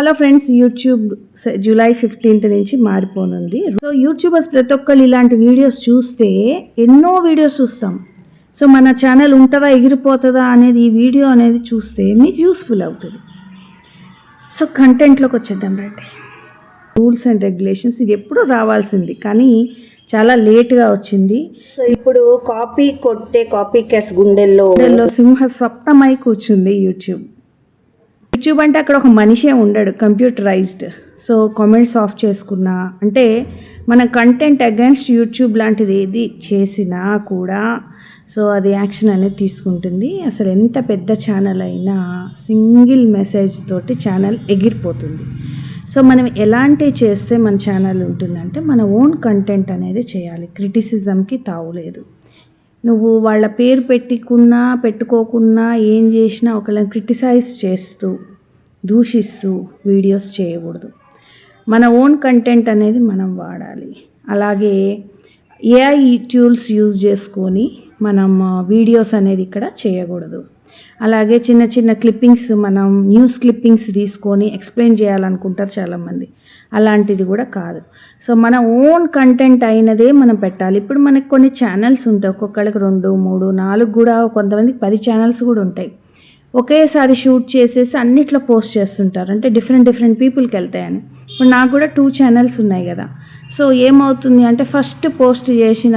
Hello friends YouTube July fifteenth నుంచి మారిపోనుంది. So YouTubers ప్రతి ఒక్కళ్ళు ఇలాంటి వీడియోస్ చూస్తే ఎన్నో వీడియోస్ చూస్తాం. సో మన ఛానల్ ఉంటుందా ఎగిరిపోతుందా అనేది ఈ వీడియో అనేది చూస్తే మీకు యూస్ఫుల్ అవుతుంది. సో కంటెంట్లోకి వచ్చేద్దాం రండి. రూల్స్ అండ్ రెగ్యులేషన్స్ ఇది ఎప్పుడూ రావాల్సింది కానీ చాలా లేట్గా వచ్చింది. సో ఇప్పుడు కాపీ కొట్టే కాపీ క్యాట్స్ గుండెల్లో సింహ స్వప్నమై కూర్చుంది యూట్యూబ్. యూట్యూబ్ అంటే అక్కడ ఒక మనిషే ఉండడు కంప్యూటరైజ్డ్ సో కామెంట్స్ ఆఫ్ చేసుకున్నా. అంటే మన కంటెంట్ అగైన్స్ట్ యూట్యూబ్ లాంటిది ఏది చేసినా కూడా సో అది యాక్షన్ అనేది తీసుకుంటుంది. అసలు ఎంత పెద్ద ఛానల్ అయినా సింగిల్ మెసేజ్ తోటి ఛానల్ ఎగిరిపోతుంది. సో మనం ఎలాంటి చేస్తే మన ఛానల్ ఉంటుందంటే మన ఓన్ కంటెంట్ అనేది చేయాలి. క్రిటిసిజంకి తావులేదు. నువ్వు వాళ్ళ పేరు పెట్టుకున్నా పెట్టుకోకున్నా ఏం చేసినా ఒకళ్ళని క్రిటిసైజ్ చేస్తూ దూషిస్తూ వీడియోస్ చేయకూడదు. మన ఓన్ కంటెంట్ అనేది మనం వాడాలి. అలాగే ఏఐ ట్యూల్స్ యూజ్ చేసుకొని మనం వీడియోస్ అనేది ఇక్కడ చేయకూడదు. అలాగే చిన్న చిన్న క్లిప్పింగ్స్ మనం న్యూస్ క్లిప్పింగ్స్ తీసుకొని ఎక్స్ప్లెయిన్ చేయాలనుకుంటారు చాలామంది. అలాంటిది కూడా కాదు. సో మన ఓన్ కంటెంట్ అయినదే మనం పెట్టాలి. ఇప్పుడు మనకు కొన్ని ఛానల్స్ ఉంటాయి. ఒక్కొక్కళ్ళకి రెండు మూడు నాలుగు కూడా కొంతమందికి పది ఛానల్స్ కూడా ఉంటాయి. ఒకేసారి షూట్ చేసేసి అన్నిట్లో పోస్ట్ చేస్తుంటారు. అంటే డిఫరెంట్ డిఫరెంట్ పీపుల్కి వెళ్తాయని. ఇప్పుడు నాకు కూడా టూ ఛానల్స్ ఉన్నాయి కదా. సో ఏమవుతుంది అంటే ఫస్ట్ పోస్ట్ చేసిన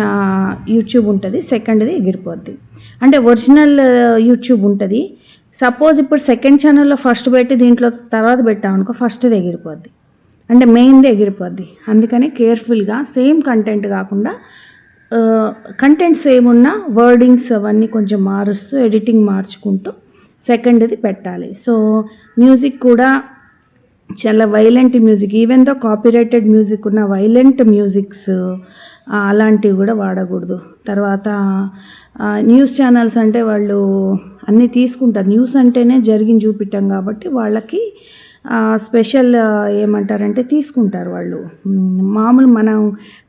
యూట్యూబ్ ఉంటుంది సెకండ్ది ఎగిరిపోద్ది. అంటే ఒరిజినల్ యూట్యూబ్ ఉంటుంది. సపోజ్ ఇప్పుడు సెకండ్ ఛానల్లో ఫస్ట్ పెట్టి దీంట్లో తర్వాత పెట్టామనుకో ఫస్ట్ది ఎగిరిపోద్ది. అంటే మెయిన్ది ఎగిరిపోద్ది. అందుకని కేర్ఫుల్గా సేమ్ కంటెంట్ కాకుండా కంటెంట్ సేమ్ వర్డింగ్స్ అవన్నీ కొంచెం మారుస్తూ ఎడిటింగ్ మార్చుకుంటూ సెకండ్ది పెట్టాలి. సో మ్యూజిక్ కూడా చాలా violent music. Even though copyrighted music ఉన్న వైలెంట్ మ్యూజిక్స్ అలాంటివి కూడా వాడకూడదు. తర్వాత న్యూస్ ఛానల్స్ అంటే వాళ్ళు అన్నీ తీసుకుంటారు. న్యూస్ అంటేనే జరిగింది చూపిట్టాం కాబట్టి వాళ్ళకి స్పెషల్ ఏమంటారంటే తీసుకుంటారు వాళ్ళు. మామూలు మనం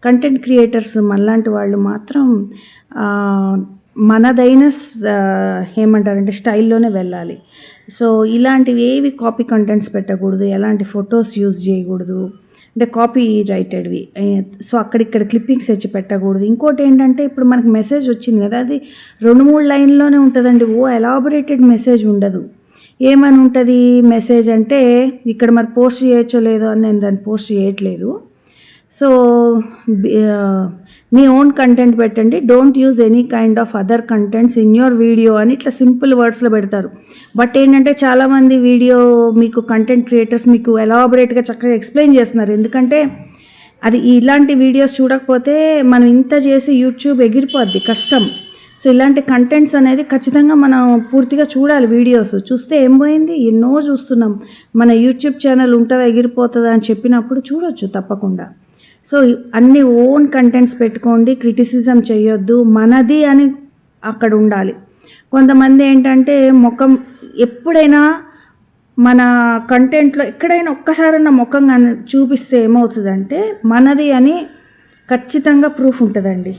కంటెంట్ క్రియేటర్స్ మనలాంటి వాళ్ళు మాత్రం మనదైన ఏమంటారంటే స్టైల్లోనే వెళ్ళాలి. సో ఇలాంటివి ఏవి కాపీ కంటెంట్స్ పెట్టకూడదు ఎలాంటి ఫొటోస్ యూజ్ చేయకూడదు అంటే కాపీ రైటెడ్వి సో అక్కడిక్కడ క్లిప్పింగ్స్ తెచ్చి పెట్టకూడదు. ఇంకోటి ఏంటంటే ఇప్పుడు మనకు మెసేజ్ వచ్చింది కదా అది రెండు మూడు లైన్లోనే ఉంటుందండి. ఓ ఎలాబొరేటెడ్ మెసేజ్ ఉండదు. ఏమని ఉంటుంది మెసేజ్ అంటే ఇక్కడ మరి పోస్ట్ చేయొచ్చో లేదో అని నేను దాన్ని పోస్ట్ చేయట్లేదు. సో uh, మీ ఓన్ కంటెంట్ పెట్టండి. Don't use any kind of other contents in your video అని ఇట్లా సింపుల్ వర్డ్స్లో పెడతారు. బట్ ఏంటంటే చాలామంది వీడియో మీకు కంటెంట్ క్రియేటర్స్ మీకు ఎలాబరేట్గా చక్కగా ఎక్స్ప్లెయిన్ చేస్తున్నారు. ఎందుకంటే అది ఇలాంటి వీడియోస్ చూడకపోతే మనం ఇంత చేసి యూట్యూబ్ ఎగిరిపోద్ది కష్టం. సో ఇలాంటి కంటెంట్స్ అనేది ఖచ్చితంగా మనం పూర్తిగా చూడాలి వీడియోస్ చూస్తే ఏం పోయింది? ఎన్నో చూస్తున్నాం. మన యూట్యూబ్ ఛానల్ ఉంటుందా ఎగిరిపోతుందా అని చెప్పినప్పుడు చూడొచ్చు తప్పకుండా. సో అన్ని ఓన్ కంటెంట్స్ పెట్టుకోండి క్రిటిసిజం చేయొద్దు మనది అని అక్కడ ఉండాలి. కొంతమంది ఏంటంటే ముఖం ఎప్పుడైనా మన కంటెంట్లో ఎక్కడైనా ఒక్కసారన్నా ముఖం చూపిస్తే ఏమవుతుందంటే మనది అని ఖచ్చితంగా ప్రూఫ్ ఉంటుందండి.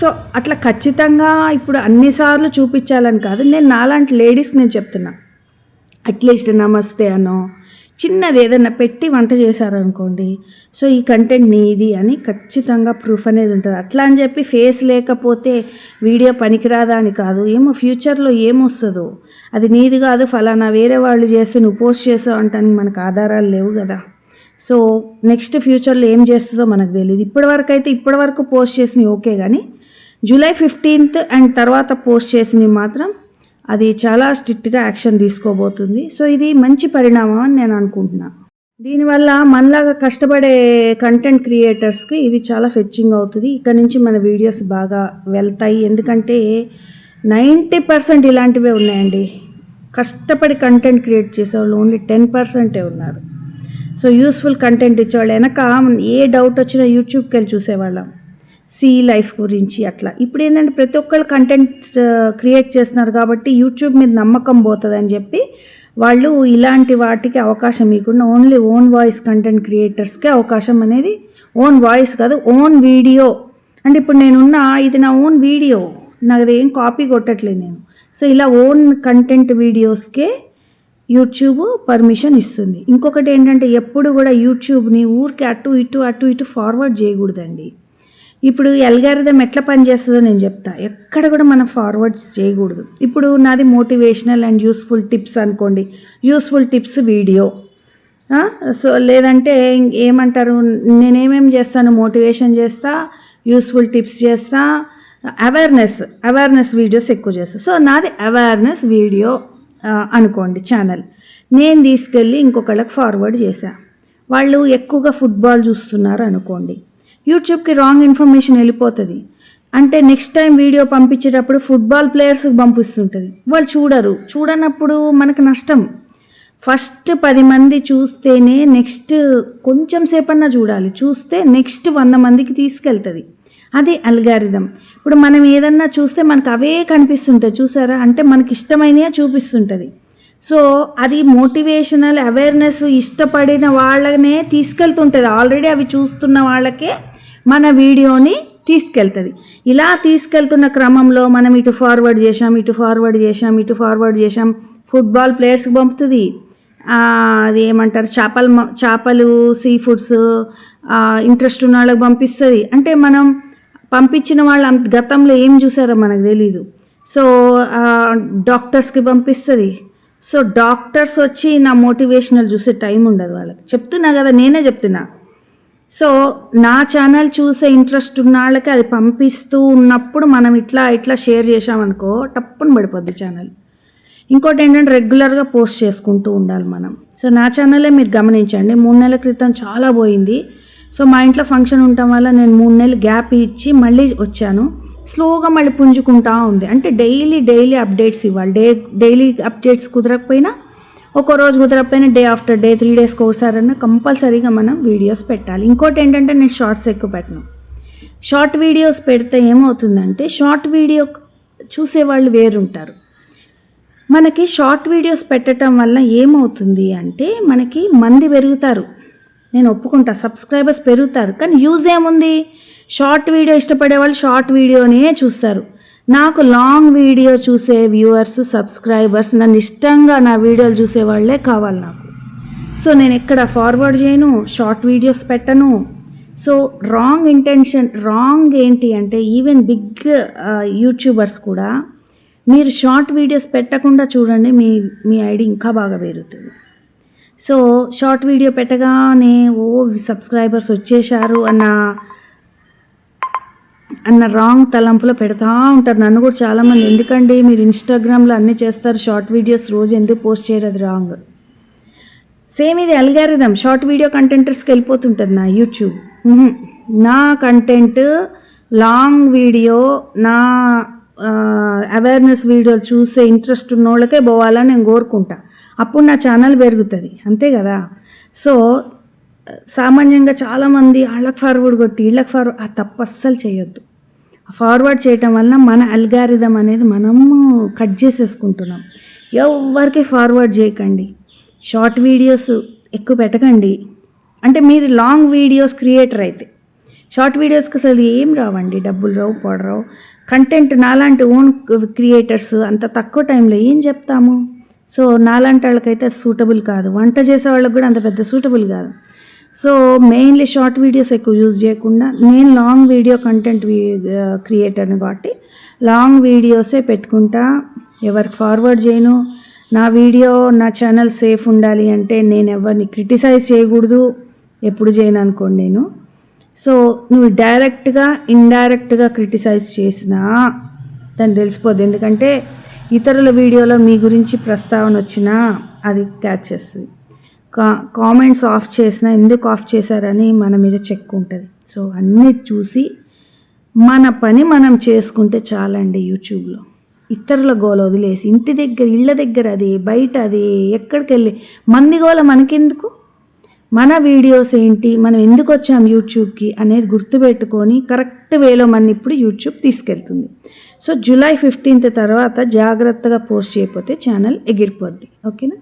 సో అట్లా ఖచ్చితంగా ఇప్పుడు అన్నిసార్లు చూపించాలని కాదు నేను నాలాంటి లేడీస్ నేను చెప్తున్నా. అట్లీస్ట్ నమస్తే అనో చిన్నది ఏదైనా పెట్టి వంట చేశారనుకోండి సో ఈ కంటెంట్ నీది అని ఖచ్చితంగా ప్రూఫ్ అనేది ఉంటుంది. అట్లా అని చెప్పి ఫేస్ లేకపోతే వీడియో పనికిరాదా అని కాదు. ఏమో ఫ్యూచర్లో ఏమొస్తుందో. అది నీది కాదు ఫలానా వేరే వాళ్ళు చేస్తే నువ్వు పోస్ట్ చేసావు అంటానికి మనకు ఆధారాలు లేవు కదా. సో నెక్స్ట్ ఫ్యూచర్లో ఏం చేస్తుందో మనకు తెలియదు ఇప్పటివరకు అయితే ఇప్పటివరకు పోస్ట్ చేసినవి ఓకే కానీ జూలై ఫిఫ్టీన్త్ అండ్ తర్వాత పోస్ట్ చేసినవి మాత్రం అది చాలా స్ట్రిక్ట్గా యాక్షన్ తీసుకోబోతుంది. సో ఇది మంచి పరిణామం అని నేను అనుకుంటున్నాను దీనివల్ల మనలాగా కష్టపడే కంటెంట్ క్రియేటర్స్కి ఇది చాలా ఫెచ్చింగ్ అవుతుంది. ఇక్కడ నుంచి మన వీడియోస్ బాగా వెళ్తాయి. ఎందుకంటే నైంటీ పర్సెంట్ ఇలాంటివే ఉన్నాయండి. కష్టపడి కంటెంట్ క్రియేట్ చేసేవాళ్ళు ఓన్లీ టెన్ పర్సెంటే ఉన్నారు. సో యూస్ఫుల్ కంటెంట్ ఇచ్చేవాళ్ళు. వెనక ఏ డౌట్ వచ్చినా యూట్యూబ్కి వెళ్ళి చూసేవాళ్ళం. సీ లైఫ్ గురించి అట్లా. ఇప్పుడు ఏంటంటే ప్రతి ఒక్కళ్ళు కంటెంట్ క్రియేట్ చేస్తున్నారు కాబట్టి యూట్యూబ్ మీద నమ్మకం పోతుంది అని చెప్పి వాళ్ళు ఇలాంటి వాటికి అవకాశం ఇవ్వకుండా ఓన్లీ ఓన్ వాయిస్ కంటెంట్ క్రియేటర్స్కే అవకాశం అనేది ఓన్ వాయిస్ కాదు ఓన్ వీడియో అంటే ఇప్పుడు నేనున్న ఇది నా ఓన్ వీడియో నాకు ఏం కాపీ కొట్టట్లేదు నేను. సో ఇలా ఓన్ కంటెంట్ వీడియోస్కే యూట్యూబ్ పర్మిషన్ ఇస్తుంది. ఇంకొకటి ఏంటంటే ఎప్పుడు కూడా యూట్యూబ్ని ఊరికి అటు ఇటు అటు ఇటు ఫార్వర్డ్ చేయకూడదండి. ఇప్పుడు ఎల్గారిథం ఎట్లా పనిచేస్తుందో నేను చెప్తా. ఎక్కడ కూడా మనం ఫార్వర్డ్స్ చేయకూడదు. ఇప్పుడు నాది మోటివేషనల్ అండ్ యూస్ఫుల్ టిప్స్ అనుకోండి. యూస్ఫుల్ టిప్స్ వీడియో సో లేదంటే ఏమంటారు? నేనేమేం చేస్తాను? మోటివేషన్ చేస్తా యూస్ఫుల్ టిప్స్ చేస్తా అవేర్నెస్ అవేర్నెస్ వీడియోస్ ఎక్కువ చేస్తా. సో నాది అవేర్నెస్ వీడియో అనుకోండి ఛానల్ నేను తీసుకెళ్ళి ఇంకొకళ్ళకి ఫార్వర్డ్ చేశా. వాళ్ళు ఎక్కువగా ఫుట్బాల్ చూస్తున్నారు అనుకోండి. యూట్యూబ్కి రాంగ్ ఇన్ఫర్మేషన్ వెళ్ళిపోతుంది. అంటే నెక్స్ట్ టైం వీడియో పంపించేటప్పుడు ఫుట్బాల్ ప్లేయర్స్కి పంపిస్తుంటుంది. వాళ్ళు చూడరు. చూడనప్పుడు మనకు నష్టం. ఫస్ట్ పది మంది చూస్తేనే నెక్స్ట్ కొంచెం సేపన్నా చూడాలి. చూస్తే నెక్స్ట్ వంద మందికి తీసుకెళ్తుంది. అది అల్గారిథం. ఇప్పుడు మనం ఏదన్నా చూస్తే మనకు అవే కనిపిస్తుంటాయి. చూసారా? అంటే మనకి ఇష్టమైనవి చూపిస్తుంటుంది. సో అది మోటివేషనల్ అవేర్నెస్ ఇష్టపడిన వాళ్ళనే తీసుకెళ్తుంటుంది. ఆల్రెడీ అవి చూస్తున్న వాళ్ళకే మన వీడియోని తీసుకెళ్తుంది. ఇలా తీసుకెళ్తున్న క్రమంలో మనం ఇటు ఫార్వర్డ్ చేసాం ఇటు ఫార్వర్డ్ చేసాం ఇటు ఫార్వర్డ్ చేసాం ఫుట్బాల్ ప్లేయర్స్కి పంపుతుంది. అది ఏమంటారు చేపలు చేపలు సీ ఫుడ్స్ ఇంట్రెస్ట్ ఉన్న వాళ్ళకి పంపిస్తుంది. అంటే మనం పంపించిన వాళ్ళు అంత గతంలో ఏం చూసారో మనకు తెలీదు. సో డాక్టర్స్కి పంపిస్తుంది. సో డాక్టర్స్ వచ్చి నా మోటివేషనల్ చూసే టైం ఉండదు వాళ్ళకి. చెప్తున్నా కదా నేనే చెప్తున్నా. సో నా ఛానల్ చూసే ఇంట్రెస్ట్ ఉన్న వాళ్ళకి అది పంపిస్తూ ఉన్నప్పుడు మనం ఇట్లా ఇట్లా షేర్ చేసామనుకో టప్పున పడిపోద్ది ఛానల్ ఇంకోటి ఏంటంటే రెగ్యులర్గా పోస్ట్ చేసుకుంటూ ఉండాలి మనం. సో నా ఛానలే మీరు గమనించండి మూడు నెలల క్రితం చాలా పోయింది. సో మా ఇంట్లో ఫంక్షన్ ఉండటం వల్ల నేను మూడు నెలలు గ్యాప్ ఇచ్చి మళ్ళీ వచ్చాను. స్లోగా మళ్ళీ పుంజుకుంటా ఉంది. అంటే డైలీ డైలీ అప్డేట్స్ ఇవ్వాలి. డే డైలీ అప్డేట్స్ కుదరకపోయినా ఒక రోజు కుదరకపోయినా డే ఆఫ్టర్ డే త్రీ డేస్కి ఒకసారన్నా కంపల్సరీగా మనం వీడియోస్ పెట్టాలి. ఇంకోటి ఏంటంటే నేను షార్ట్స్ ఎక్కువ పెట్టను. షార్ట్ వీడియోస్ పెడితే ఏమవుతుందంటే షార్ట్ వీడియో చూసేవాళ్ళు వేరుంటారు. మనకి షార్ట్ వీడియోస్ పెట్టడం వల్ల ఏమవుతుంది అంటే మనకి మంది పెరుగుతారు. నేను ఒప్పుకుంటా సబ్స్క్రైబర్స్ పెరుగుతారు. కానీ యూజ్ ఏముంది? షార్ట్ వీడియో ఇష్టపడే వాళ్ళు షార్ట్ వీడియోనే చూస్తారు. నాకు లాంగ్ వీడియో చూసే వ్యూవర్స్ సబ్స్క్రైబర్స్ నన్ను ఇష్టంగా నా వీడియోలు చూసే వాళ్ళే కావాలి నాకు. సో నేను ఎక్కడ ఫార్వర్డ్ చేయను షార్ట్ వీడియోస్ పెట్టను. సో రాంగ్ ఇంటెన్షన్ రాంగ్ ఏంటి అంటే ఈవెన్ బిగ్ యూట్యూబర్స్ కూడా మీరు షార్ట్ వీడియోస్ పెట్టకుండా చూడండి మీ మీ ఐడి ఇంకా బాగా పెరుగుతుంది సో షార్ట్ వీడియో పెట్టగానే ఓ సబ్స్క్రైబర్స్ వచ్చేశారు అన్న అన్న రాంగ్ తలంపులో పెడతా ఉంటారు. నన్ను కూడా చాలామంది. ఎందుకండి? మీరు ఇన్స్టాగ్రామ్లో అన్నీ చేస్తారు. షార్ట్ వీడియోస్ రోజు ఎందుకు పోస్ట్ చేయరు? అది రాంగ్. సేమ్ ఇది అల్గారిథం. షార్ట్ వీడియో కంటెంటర్స్కి వెళ్ళిపోతుంటుంది నా యూట్యూబ్. నా కంటెంట్ లాంగ్ వీడియో నా అవేర్నెస్ వీడియోలు చూసే ఇంట్రెస్ట్ ఉన్న వాళ్ళకే పోవాలని నేను కోరుకుంటా. అప్పుడు నా ఛానల్ పెరుగుతుంది. అంతే కదా? సో సామాన్యంగా చాలామంది వాళ్ళకి ఫార్వర్డ్ కొట్టి వీళ్ళకి ఫార్వర్డ్ ఆ తప్పు అస్సలు చేయొద్దు. ఫార్వర్డ్ చేయటం వల్ల మన అల్గారిథం అనేది మనము కట్ చేసేసుకుంటున్నాం. ఎవరికి ఫార్వర్డ్ చేయకండి. షార్ట్ వీడియోస్ ఎక్కువ పెట్టకండి. అంటే మీరు లాంగ్ వీడియోస్ క్రియేటర్ అయితే. షార్ట్ వీడియోస్కి అసలు ఏం రావండి? డబ్బులు రావు పొడరావు కంటెంట్ నాలాంటి ఓన్ క్రియేటర్స్ అంత తక్కువ టైంలో ఏం చెప్తాము? సో నాలాంటి వాళ్ళకైతే అది సూటబుల్ కాదు. వంట చేసే వాళ్ళకి కూడా అంత పెద్ద సూటబుల్ కాదు. సో మెయిన్లీ షార్ట్ వీడియోస్ ఎక్కువ యూజ్ చేయకుండా నేను లాంగ్ వీడియో కంటెంట్ క్రియేటర్ని కాబట్టి లాంగ్ వీడియోసే పెట్టుకుంటా ఎవరికి ఫార్వర్డ్ చేయను. నా వీడియో నా ఛానల్ సేఫ్ ఉండాలి అంటే నేను ఎవరిని క్రిటిసైజ్ చేయకూడదు. ఎప్పుడు చేయను అనుకోండి నేను. సో నువ్వు డైరెక్ట్గా ఇండైరెక్ట్గా క్రిటిసైజ్ చేసినా దాన్ని తెలిసిపోద్ది. ఎందుకంటే ఇతరుల వీడియోలో మీ గురించి ప్రస్తావన వచ్చినా అది క్యాచ్ చేస్తుంది. కా కామెంట్స్ ఆఫ్ చేసినా ఎందుకు ఆఫ్ చేశారని మన మీద చెక్ ఉంటుంది. సో అన్నీ చూసి మన పని మనం చేసుకుంటే చాలండి యూట్యూబ్లో. ఇతరుల గోల వదిలేసి ఇంటి దగ్గర ఇళ్ళ దగ్గర అది బయట అది ఎక్కడికి వెళ్ళి మంది గోల మనకెందుకు? మన వీడియోస్ ఏంటి? మనం ఎందుకు వచ్చాం యూట్యూబ్కి అనేది గుర్తుపెట్టుకొని కరెక్ట్ వేలో మన ఇప్పుడు యూట్యూబ్ తీసుకెళ్తుంది. సో జూలై ఫిఫ్టీన్త్ తర్వాత జాగ్రత్తగా పోస్ట్ చేయకపోతే ఛానల్ ఎగిరిపోద్ది. ఓకేనా